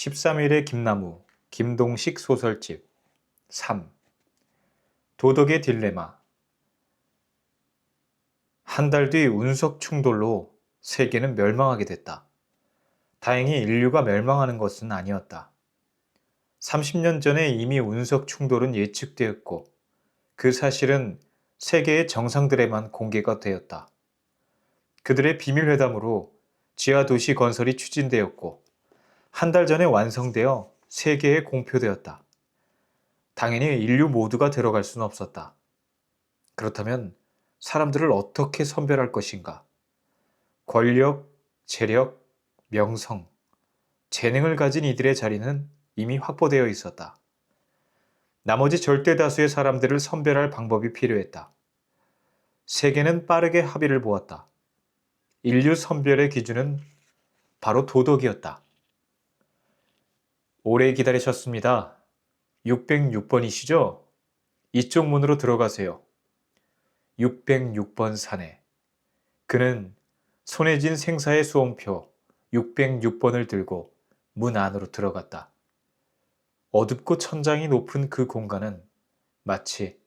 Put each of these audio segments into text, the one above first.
13일의 김나무 김동식 소설집 3 도덕의 딜레마 한 달 뒤 운석 충돌로 세계는 멸망하게 됐다. 다행히 인류가 멸망하는 것은 아니었다. 30년 전에 이미 운석 충돌은 예측되었고 그 사실은 세계의 정상들에만 공개가 되었다. 그들의 비밀회담으로 지하 도시 건설이 추진되었고 한 달 전에 완성되어 세계에 공표되었다. 당연히 인류 모두가 들어갈 수는 없었다. 그렇다면 사람들을 어떻게 선별할 것인가? 권력, 재력, 명성, 재능을 가진 이들의 자리는 이미 확보되어 있었다. 나머지 절대 다수의 사람들을 선별할 방법이 필요했다. 세계는 빠르게 합의를 보았다. 인류 선별의 기준은 바로 도덕이었다. 오래 기다리셨습니다. 606번이시죠? 이쪽 문으로 들어가세요. 606번 사내. 그는 손에 쥔 생사의 수험표 606번을 들고 문 안으로 들어갔다. 어둡고 천장이 높은 그 공간은 마치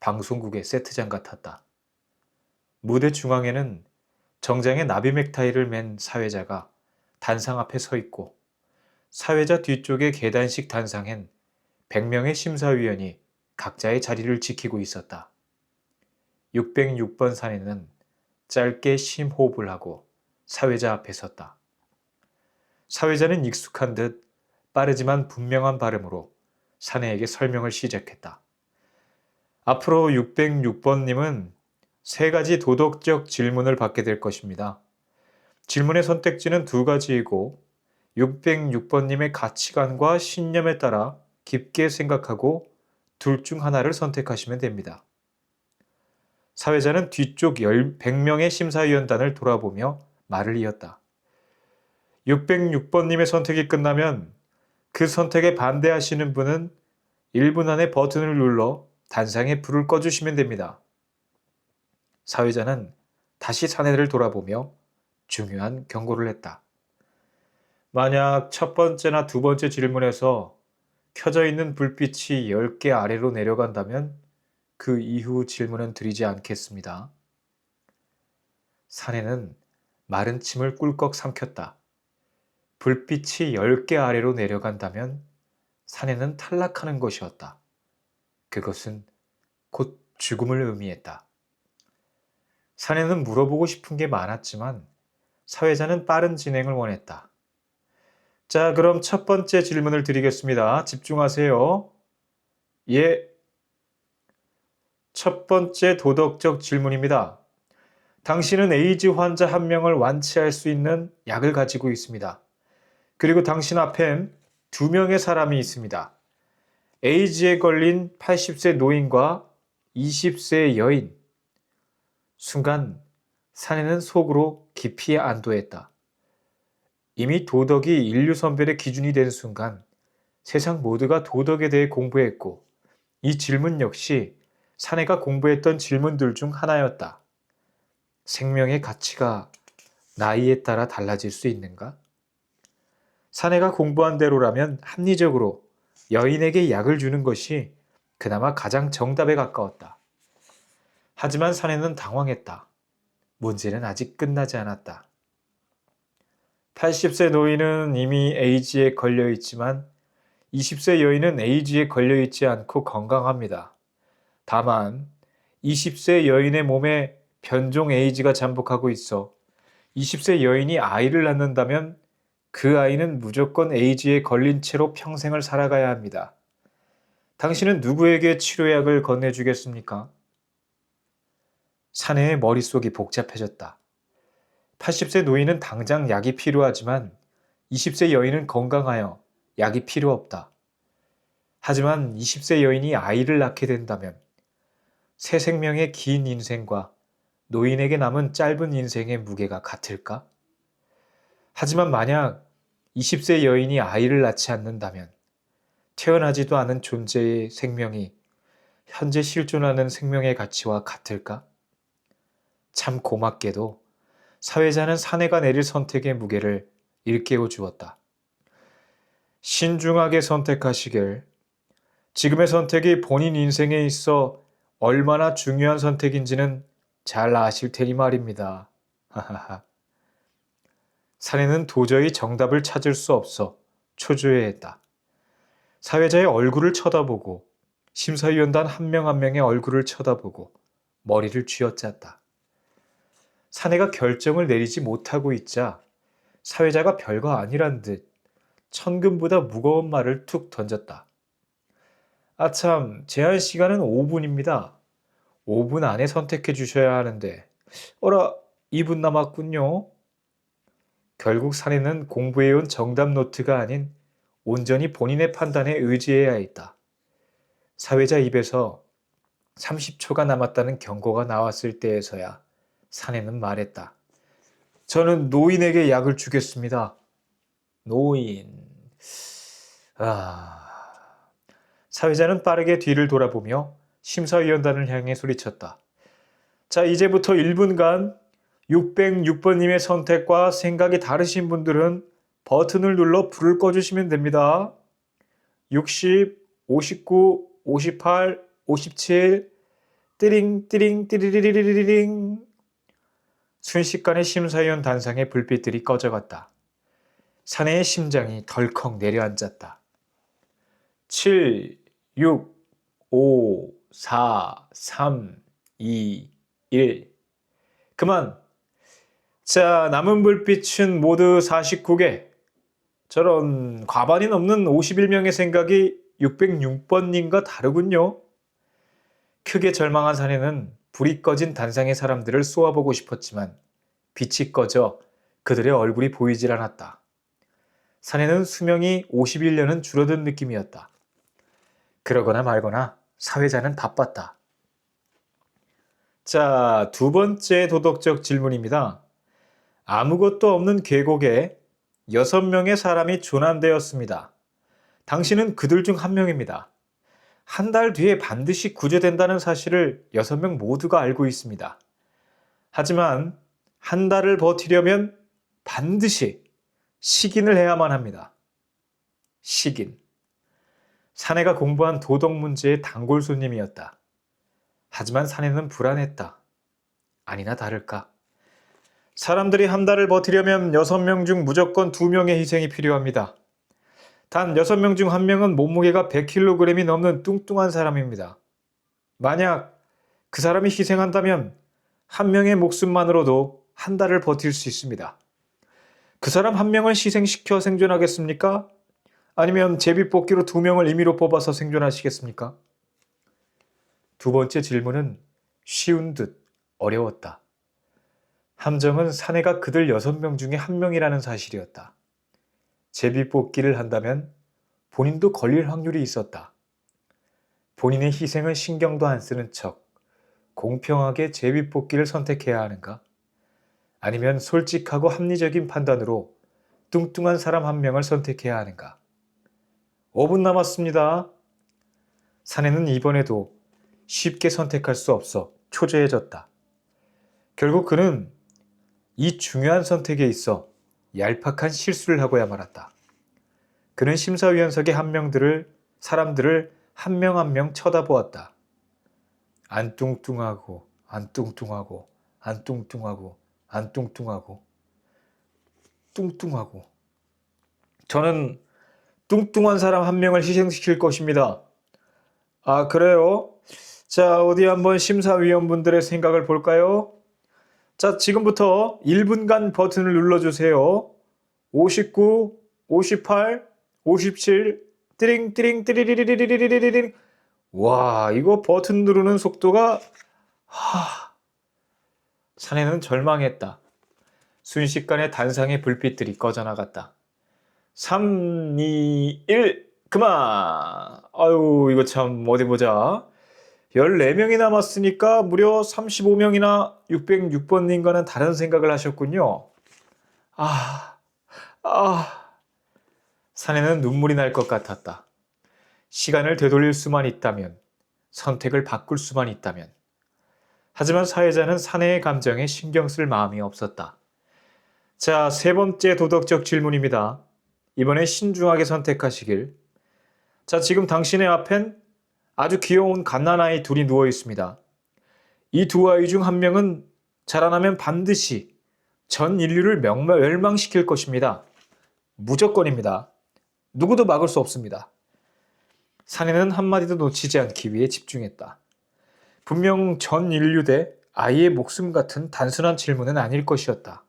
방송국의 세트장 같았다. 무대 중앙에는 정장에 나비 넥타이를 맨 사회자가 단상 앞에 서 있고 사회자 뒤쪽의 계단식 단상엔 100명의 심사위원이 각자의 자리를 지키고 있었다. 606번 사내는 짧게 심호흡을 하고 사회자 앞에 섰다. 사회자는 익숙한 듯 빠르지만 분명한 발음으로 사내에게 설명을 시작했다. 앞으로 606번님은 세 가지 도덕적 질문을 받게 될 것입니다. 질문의 선택지는 두 가지이고 606번님의 가치관과 신념에 따라 깊게 생각하고 둘 중 하나를 선택하시면 됩니다. 사회자는 뒤쪽 100명의 심사위원단을 돌아보며 말을 이었다. 606번님의 선택이 끝나면 그 선택에 반대하시는 분은 1분 안에 버튼을 눌러 단상에 불을 꺼주시면 됩니다. 사회자는 다시 사내를 돌아보며 중요한 경고를 했다. 만약 첫 번째나 두 번째 질문에서 켜져 있는 불빛이 10개 아래로 내려간다면 그 이후 질문은 드리지 않겠습니다. 사내는 마른 침을 꿀꺽 삼켰다. 불빛이 10개 아래로 내려간다면 사내는 탈락하는 것이었다. 그것은 곧 죽음을 의미했다. 사내는 물어보고 싶은 게 많았지만 사회자는 빠른 진행을 원했다. 자, 그럼 첫 번째 질문을 드리겠습니다. 집중하세요. 예. 첫 번째 도덕적 질문입니다. 당신은 에이즈 환자 한 명을 완치할 수 있는 약을 가지고 있습니다. 그리고 당신 앞엔 두 명의 사람이 있습니다. 에이즈에 걸린 80세 노인과 20세 여인. 순간 사내는 속으로 깊이 안도했다. 이미 도덕이 인류 선별의 기준이 된 순간 세상 모두가 도덕에 대해 공부했고 이 질문 역시 사내가 공부했던 질문들 중 하나였다. 생명의 가치가 나이에 따라 달라질 수 있는가? 사내가 공부한 대로라면 합리적으로 여인에게 약을 주는 것이 그나마 가장 정답에 가까웠다. 하지만 사내는 당황했다. 문제는 아직 끝나지 않았다. 80세 노인은 이미 에이즈에 걸려 있지만 20세 여인은 에이즈에 걸려 있지 않고 건강합니다. 다만 20세 여인의 몸에 변종 에이즈가 잠복하고 있어 20세 여인이 아이를 낳는다면 그 아이는 무조건 에이즈에 걸린 채로 평생을 살아가야 합니다. 당신은 누구에게 치료약을 건네주겠습니까? 사내의 머릿속이 복잡해졌다. 80세 노인은 당장 약이 필요하지만 20세 여인은 건강하여 약이 필요 없다. 하지만 20세 여인이 아이를 낳게 된다면 새 생명의 긴 인생과 노인에게 남은 짧은 인생의 무게가 같을까? 하지만 만약 20세 여인이 아이를 낳지 않는다면 태어나지도 않은 존재의 생명이 현재 실존하는 생명의 가치와 같을까? 참 고맙게도 사회자는 사내가 내릴 선택의 무게를 일깨워 주었다. 신중하게 선택하시길. 지금의 선택이 본인 인생에 있어 얼마나 중요한 선택인지는 잘 아실 테니 말입니다. 하하하. 사내는 도저히 정답을 찾을 수 없어 초조해했다. 사회자의 얼굴을 쳐다보고 심사위원단 한 명한 명의 얼굴을 쳐다보고 머리를 쥐어짰다. 사내가 결정을 내리지 못하고 있자 사회자가 별거 아니란 듯 천금보다 무거운 말을 툭 던졌다. 아참, 제한 시간은 5분입니다. 5분 안에 선택해 주셔야 하는데, 어라, 2분 남았군요. 결국 사내는 공부해온 정답 노트가 아닌 온전히 본인의 판단에 의지해야 했다. 사회자 입에서 30초가 남았다는 경고가 나왔을 때에서야 사내는 말했다. 저는 노인에게 약을 주겠습니다. 노인. 아. 사회자는 빠르게 뒤를 돌아보며 심사위원단을 향해 소리쳤다. 자, 이제부터 1분간 606번님의 선택과 생각이 다르신 분들은 버튼을 눌러 불을 꺼주시면 됩니다. 60, 59, 58, 57, 띠링, 띠링, 띠리리리리링. 순식간에 심사위원 단상의 불빛들이 꺼져갔다. 사내의 심장이 덜컥 내려앉았다. 7, 6, 5, 4, 3, 2, 1. 그만. 자, 남은 불빛은 모두 49개. 저런 과반이 넘는 51명의 생각이 606번님과 다르군요. 크게 절망한 사내는 불이 꺼진 단상의 사람들을 쏘아보고 싶었지만 빛이 꺼져 그들의 얼굴이 보이질 않았다. 사내는 수명이 51년은 줄어든 느낌이었다. 그러거나 말거나 사회자는 바빴다. 자, 두 번째 도덕적 질문입니다. 아무것도 없는 계곡에 여섯 명의 사람이 조난되었습니다. 당신은 그들 중 한 명입니다. 한 달 뒤에 반드시 구조된다는 사실을 여섯 명 모두가 알고 있습니다. 하지만 한 달을 버티려면 반드시 식인을 해야만 합니다. 식인. 사내가 공부한 도덕 문제의 단골 손님이었다. 하지만 사내는 불안했다. 아니나 다를까. 사람들이 한 달을 버티려면 여섯 명중 무조건 두 명의 희생이 필요합니다. 단 여섯 명중한 명은 몸무게가 100kg이 넘는 뚱뚱한 사람입니다. 만약 그 사람이 희생한다면 한 명의 목숨만으로도 한 달을 버틸 수 있습니다. 그 사람 한 명을 희생시켜 생존하겠습니까? 아니면 제비뽑기로 두 명을 임의로 뽑아서 생존하시겠습니까? 두 번째 질문은 쉬운 듯 어려웠다. 함정은 사내가 그들 여섯 명 중에 한 명이라는 사실이었다. 제비뽑기를 한다면 본인도 걸릴 확률이 있었다. 본인의 희생은 신경도 안 쓰는 척 공평하게 제비뽑기를 선택해야 하는가? 아니면 솔직하고 합리적인 판단으로 뚱뚱한 사람 한 명을 선택해야 하는가? 5분 남았습니다. 사내는 이번에도 쉽게 선택할 수 없어 초조해졌다. 결국 그는 이 중요한 선택에 있어 얄팍한 실수를 하고야 말았다. 그는 심사위원석의 한 명들을 사람들을 한명 한명 쳐다보았다. 안 뚱뚱하고 안 뚱뚱하고 안 뚱뚱하고 안 뚱뚱하고 뚱뚱하고 저는 뚱뚱한 사람 한 명을 희생시킬 것입니다. 아, 그래요? 자, 어디 한번 심사위원분들의 생각을 볼까요? 자, 지금부터 1분간 버튼을 눌러주세요. 59, 58, 57, 띠링, 띠링, 띠리리리리리리리링. 와, 이거 버튼 누르는 속도가, 하, 사내는 절망했다. 순식간에 단상의 불빛들이 꺼져나갔다. 3, 2, 1, 그만! 아유, 이거 참, 어디 보자. 14명이 남았으니까 무려 35명이나 606번님과는 다른 생각을 하셨군요. 아, 아. 사내는 눈물이 날 것 같았다. 시간을 되돌릴 수만 있다면, 선택을 바꿀 수만 있다면. 하지만 사회자는 사내의 감정에 신경 쓸 마음이 없었다. 자, 세 번째 도덕적 질문입니다. 이번에 신중하게 선택하시길. 자, 지금 당신의 앞엔 아주 귀여운 갓난아이 둘이 누워 있습니다. 이 두 아이 중 한 명은 자라나면 반드시 전 인류를 명마- 멸망시킬 것입니다. 무조건입니다. 누구도 막을 수 없습니다. 사내는 한마디도 놓치지 않기 위해 집중했다. 분명 전 인류 대 아이의 목숨 같은 단순한 질문은 아닐 것이었다.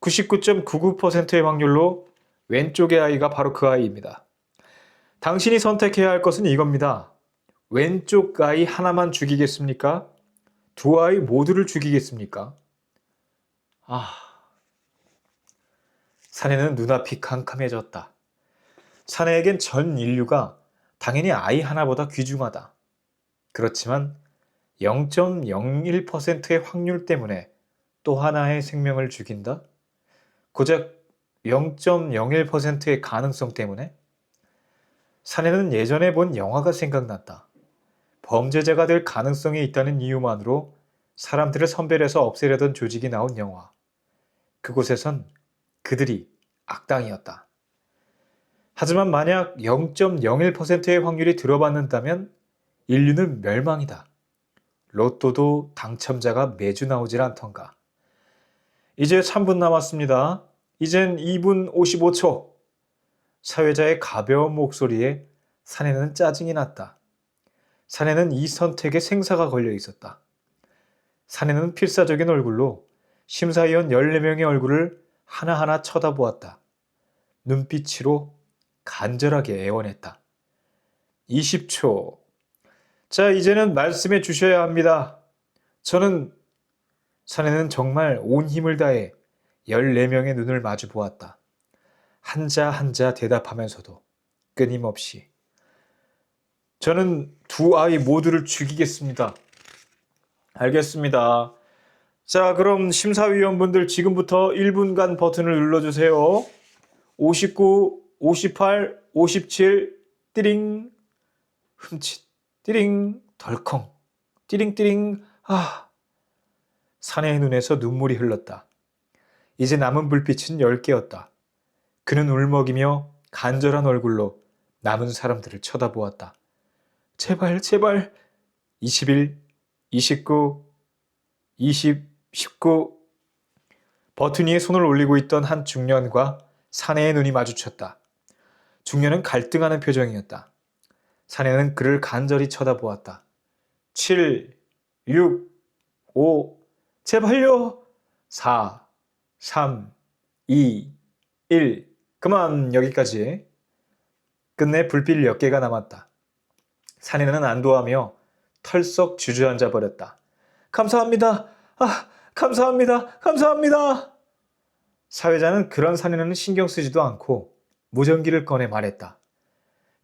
99.99%의 확률로 왼쪽의 아이가 바로 그 아이입니다. 당신이 선택해야 할 것은 이겁니다. 왼쪽 아이 하나만 죽이겠습니까? 두 아이 모두를 죽이겠습니까? 아. 사내는 눈앞이 캄캄해졌다. 사내에겐 전 인류가 당연히 아이 하나보다 귀중하다. 그렇지만 0.01%의 확률 때문에 또 하나의 생명을 죽인다? 고작 0.01%의 가능성 때문에? 사내는 예전에 본 영화가 생각났다. 범죄자가 될 가능성이 있다는 이유만으로 사람들을 선별해서 없애려던 조직이 나온 영화. 그곳에선 그들이 악당이었다. 하지만 만약 0.01%의 확률이 들어받는다면 인류는 멸망이다. 로또도 당첨자가 매주 나오질 않던가. 이제 3분 남았습니다. 이젠 2분 55초. 사회자의 가벼운 목소리에 사내는 짜증이 났다. 사내는 이 선택에 생사가 걸려 있었다. 사내는 필사적인 얼굴로 심사위원 14명의 얼굴을 하나하나 쳐다보았다. 눈빛으로 간절하게 애원했다. 20초. 자, 이제는 말씀해 주셔야 합니다. 저는 사내는 정말 온 힘을 다해 14명의 눈을 마주 보았다. 한자 한자 대답하면서도 끊임없이 저는 두 아이 모두를 죽이겠습니다. 알겠습니다. 자, 그럼 심사위원분들 지금부터 1분간 버튼을 눌러주세요. 59, 58, 57, 띠링, 흠칫, 띠링, 덜컹, 띠링띠링, 아. 사내의 눈에서 눈물이 흘렀다. 이제 남은 불빛은 10개였다. 그는 울먹이며 간절한 얼굴로 남은 사람들을 쳐다보았다. 제발, 제발. 21, 29, 20, 19. 버튼 위에 손을 올리고 있던 한 중년과 사내의 눈이 마주쳤다. 중년은 갈등하는 표정이었다. 사내는 그를 간절히 쳐다보았다. 7, 6, 5, 제발요. 4, 3, 2, 1. 그만 여기까지. 끝내 불빛 몇 개가 남았다. 사내는 안도하며 털썩 주저앉아 버렸다. 감사합니다. 아, 감사합니다. 감사합니다. 사회자는 그런 사내는 신경 쓰지도 않고 무전기를 꺼내 말했다.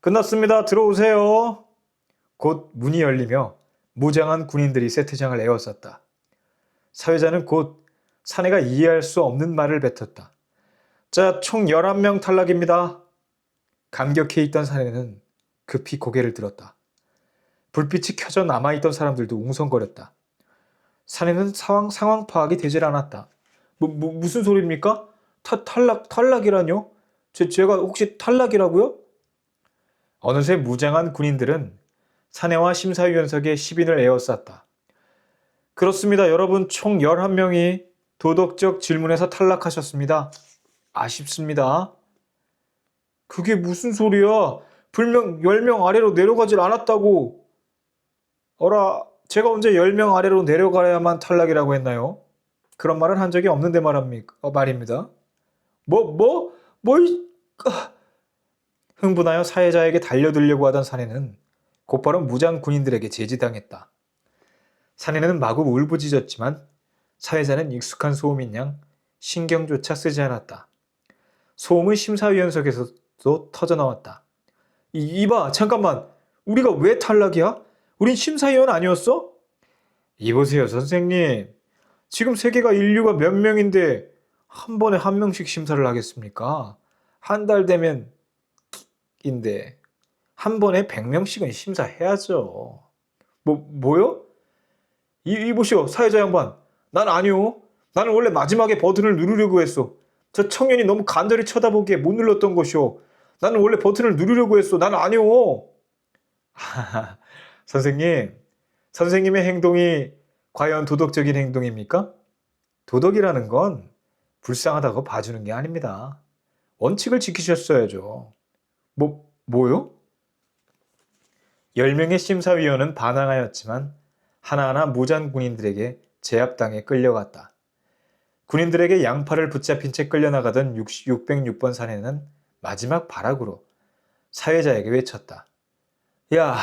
끝났습니다. 들어오세요. 곧 문이 열리며 무장한 군인들이 세트장을 에워쌌다. 사회자는 곧 사내가 이해할 수 없는 말을 뱉었다. 자, 총 11명 탈락입니다. 감격해 있던 사내는 급히 고개를 들었다. 불빛이 켜져 남아있던 사람들도 웅성거렸다. 사내는 상황, 상황 파악이 되질 않았다. 뭐, 뭐, 무슨 소리입니까? 타, 탈락, 탈락이라뇨? 제, 제가 혹시 탈락이라고요? 어느새 무장한 군인들은 사내와 심사위원석에 10인을 에워쌌다. 그렇습니다. 여러분 총 11명이 도덕적 질문에서 탈락하셨습니다. 아쉽습니다. 그게 무슨 소리야? 불명 10명 아래로 내려가질 않았다고. 어라, 제가 언제 10명 아래로 내려가야만 탈락이라고 했나요? 그런 말은 한 적이 없는데 말합니까? 어, 말입니다. 뭐, 뭐, 뭐, 이, 아. 흥분하여 사회자에게 달려들려고 하던 사내는 곧바로 무장 군인들에게 제지당했다. 사내는 마구 울부짖었지만 사회자는 익숙한 소음인 양 신경조차 쓰지 않았다. 소음은 심사위원석에서도 터져나왔다. 이, 이봐, 잠깐만. 우리가 왜 탈락이야? 우린 심사위원 아니었어? 이보세요, 선생님. 지금 세계가 인류가 몇 명인데 한 번에 한 명씩 심사를 하겠습니까? 한 달 되면 인데 한 번에 100명씩은 심사해야죠. 뭐 뭐요? 이, 이 보시오 사회자 양반 난 아니오 나는 원래 마지막에 버튼을 누르려고 했어 저 청년이 너무 간절히 쳐다보기에 못 눌렀던 것이오. 나는 원래 버튼을 누르려고 했어. 난 아니오. 선생님, 선생님의 행동이 과연 도덕적인 행동입니까? 도덕이라는 건 불쌍하다고 봐주는 게 아닙니다. 원칙을 지키셨어야죠. 뭐, 뭐요? 10명의 심사위원은 반항하였지만 하나하나 무장 군인들에게 제압당해 끌려갔다. 군인들에게 양팔을 붙잡힌 채 끌려나가던 606번 사내는 마지막 발악으로 사회자에게 외쳤다. 야,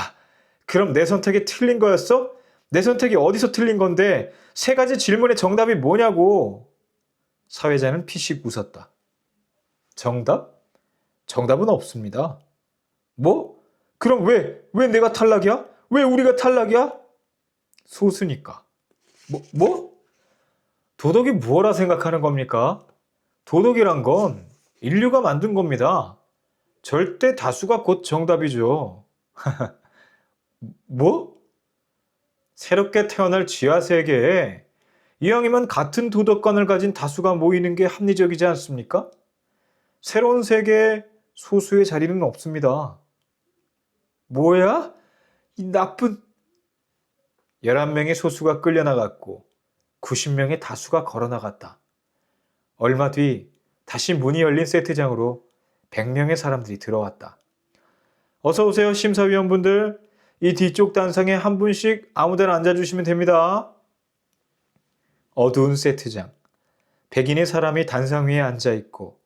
그럼 내 선택이 틀린 거였어? 내 선택이 어디서 틀린 건데 세 가지 질문의 정답이 뭐냐고. 사회자는 피식 웃었다. 정답? 정답은 없습니다. 뭐? 그럼 왜, 왜 내가 탈락이야? 왜 우리가 탈락이야? 소수니까. 뭐, 뭐? 도덕이 무엇라 생각하는 겁니까? 도덕이란 건 인류가 만든 겁니다. 절대 다수가 곧 정답이죠. 뭐? 새롭게 태어날 지하 세계에 이왕이면 같은 도덕관을 가진 다수가 모이는 게 합리적이지 않습니까? 새로운 세계에 소수의 자리는 없습니다. 뭐야? 이 나쁜 11명의 소수가 끌려나갔고 90명의 다수가 걸어나갔다. 얼마 뒤 다시 문이 열린 세트장으로 100명의 사람들이 들어왔다. 어서 오세요 심사위원분들. 이 뒤쪽 단상에 한 분씩 아무데나 앉아주시면 됩니다. 어두운 세트장. 백인의 사람이 단상 위에 앉아 있고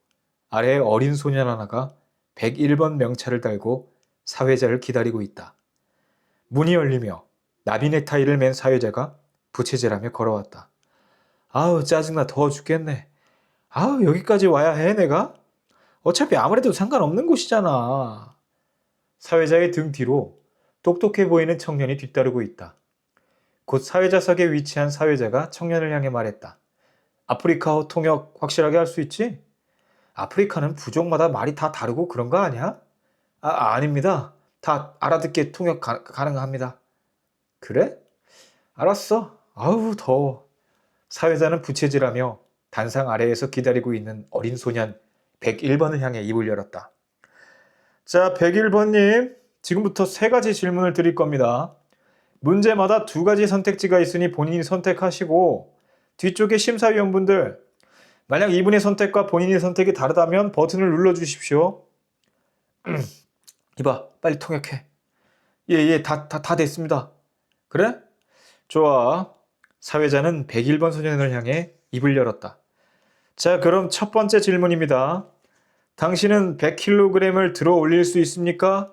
아래에 어린 소년 하나가 101번 명찰을 달고 사회자를 기다리고 있다. 문이 열리며 나비 넥타이를 맨 사회자가 부채질하며 걸어왔다. 아우 짜증나 더워 죽겠네. 아우 여기까지 와야 해 내가? 어차피 아무래도 상관없는 곳이잖아. 사회자의 등 뒤로 똑똑해 보이는 청년이 뒤따르고 있다. 곧 사회자석에 위치한 사회자가 청년을 향해 말했다. 아프리카어 통역 확실하게 할 수 있지? 아프리카는 부족마다 말이 다 다르고 그런 거 아니야? 아, 아닙니다. 다 알아듣게 통역 가, 가능합니다. 그래? 알았어. 아우, 더워. 사회자는 부채질하며 단상 아래에서 기다리고 있는 어린 소년 101번을 향해 입을 열었다. 자, 101번님. 지금부터 세 가지 질문을 드릴 겁니다. 문제마다 두 가지 선택지가 있으니 본인이 선택하시고 뒤쪽에 심사위원분들 만약 이분의 선택과 본인의 선택이 다르다면 버튼을 눌러 주십시오. 이봐, 빨리 통역해. 예, 예, 다, 다, 다 됐습니다. 그래? 좋아. 사회자는 101번 소년을 향해 입을 열었다. 자, 그럼 첫 번째 질문입니다. 당신은 100kg을 들어 올릴 수 있습니까?